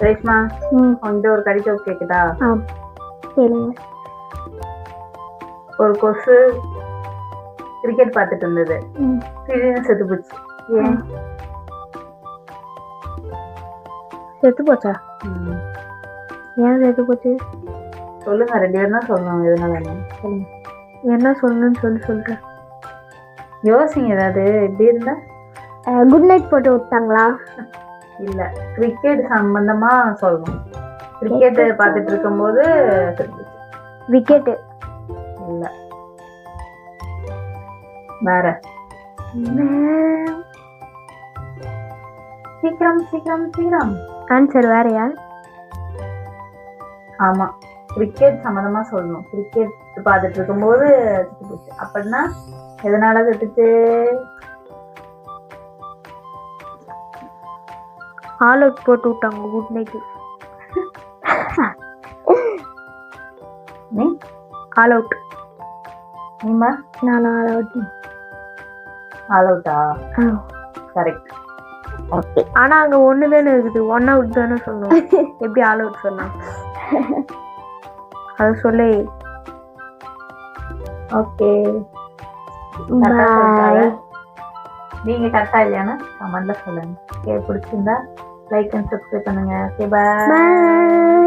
ரேஷ்மா உன்கிட்ட ஒரு கடி ஜோக் கேளுங்க. ஒரு கொசு கிரிக்கெட் பார்த்துட்டு இருந்தது. திடீர்னு செத்து போச்சு. ஏன்? செத்து போச்சா. ஏன் செத்து போச்சு? சொல்லுங்க ரெண்டு பேரும் தான் சொல்லணும் எதுனால என்ன சொல்லுங்க. என்ன சொல்லணும்னு சொல்லி சொல்கிறேன் யோசிங்க ஏதாவது எப்படி இருந்தா? குட் நைட் போட்டு விட்டாங்களா? இல்ல. கிரிக்கெட் சம்பந்தமா சொல்லணும் கிரிக்கெட் பார்த்துட்டு இருக்கும்போது விக்கெட்டு இல்ல. வேற. சீக்கிரம் சீக்கிரம் சீக்கிரம். ஆன்சர் வேறயா? ஆமா. கிரிக்கெட் சம்பந்தமா சொல்லணும் கிரிக்கெட் பார்த்துட்டு இருக்கும்போது அப்படின்னா எதனால செத்துச்சு ஆல் அவுட் போட்டு விட்டாங்க குட் நைட்டு நீ? ஆல் அவுட் நீமா நான் ஆல் அவுட் ஆல் அவுட்டா கரெக்ட் ஓகே ஆனா அங்க ஒண்ணு தானே இருக்குது. ஒன் அவுட் தானே சொன்னோம் எப்படி ஆல் அவுட் சொன்னா? அத சொல்லு. ஓகே நீங்க கரெக்டா இல்லையான்னு கமெண்ட்ல சொல்லுங்க. ஓகே பிடிச்சிருந்தா லைக் அண்ட் சப்ஸ்கிரைப் பண்ணுங்க ஓகே பாய் பாய்